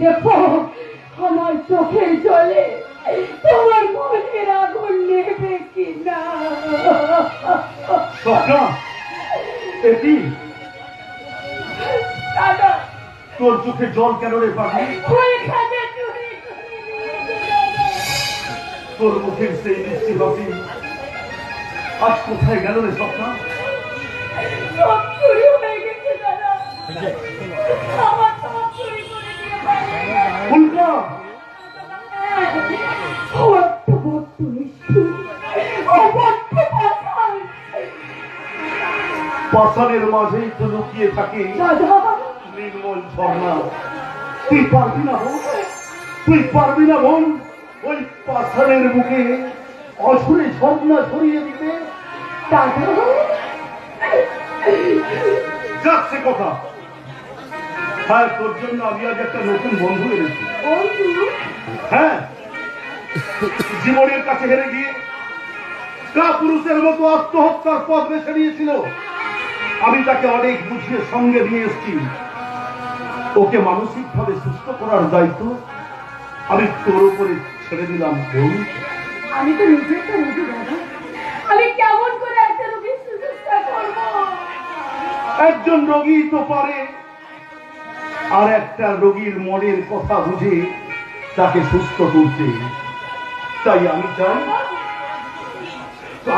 দেখো আমার চোখের জলে তোমার মনের আগুন নেবে কিনা? দাদা। তোর চোখে জল কেন রে পাখি তোর মুখের সেই মিষ্টি হাসি আজ কোথায় গেল রে স্বপ্না? পাষাণের মাঝেই তো লুকিয়ে থাকে। নির্মল ঝর্ণা। তুই পারবি না বোন? তুই পারবি না বোন? ওই পাষাণের মুখে অসুরে ঝর্ণা ছড়িয়ে দিতে। যাচ্ছে কথা। হ্যাঁ তোর জন্য আমি আজ একটা নতুন বন্ধু এনেছি। হ্যাঁ। জীবনের কাছে হেরে গিয়ে কা পুরুষের মতো আত্মহত্যার পথ বেছে নিয়েছিল আমি তাকে অনেক বুঝিয়ে সঙ্গে নিয়ে এসেছি। ওকে মানসিক ভাবে সুস্থ করার দায়িত্ব আমি তোর উপরে ছেড়ে দিলাম বোন আমি তো নিজেই তো দাদা। আমি কেমন করে একটা রোগীর চিকিৎসা করব? একজন রোগী তো পারে আর একটা রোগীর মনের কথা বুঝে তাকে সুস্থ করতে। তাই আমি চাই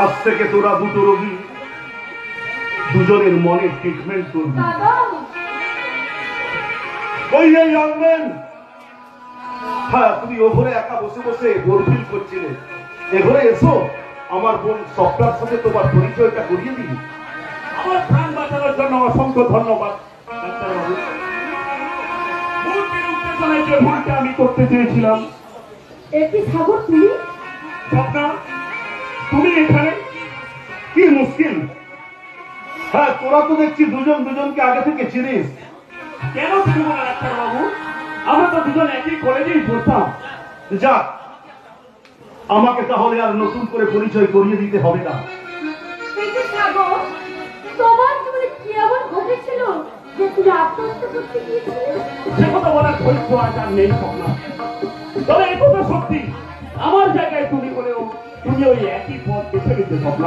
আজ থেকে তোরা দুটো রোগী দুজনের মনের ট্রিটমেন্ট করবি। হ্যাঁ তুমি ওঘরে একা বসে বসে বোর ফিল করছিলে। এঘরে এসো আমার বোন সপ্তাহের সাথে তোমার পরিচয়টা করিয়ে দিই আমার প্রাণ বাঁচানোর জন্য অসংখ্য ধন্যবাদ ডাক্তারবাবু ভুলটির উত্তেজনায় যে ভুলটা আমি করতে চেয়েছিলাম। একটি সাগর তুমি? স্বপ্না তুমি এখানে? কি মুশকিল? হ্যাঁ তোরা তো দেখছি দুজন দুজনকে আগে থেকে চিনিস। কেন চিনব না ডাক্তারবাবু আমরা তো দুজন একই কলেজেই পড়তাম। যাক আমাকে তাহলে আর নতুন করে পরিচয় করিয়ে দিতে হবে না। তোমার জীবনে কি এমন ঘটেছিল যে তুমি আত্মহত্যা করতে গিয়েছিলে? সে কথা বলার ধৈর্য আজ আর নেই স্বপ্ন তবে এ কথা সত্যি আমার জায়গায় তুমি হলেও তুমি ওই একই পথ বেছে নিতে স্বপ্ন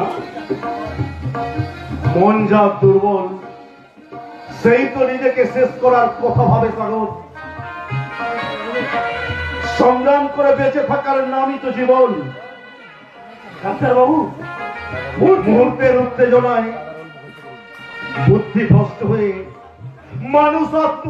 মন যা দুর্বল, সেই তো নিজেকে শেষ করার কথা ভাবে সাগর। সংগ্রাম করে বেঁচে থাকার নামই তো জীবন। ডাক্তারবাবু মুহূর্তের উত্তেজনায় বুদ্ধি ভ্রষ্ট হয়ে মানুষ আত্ম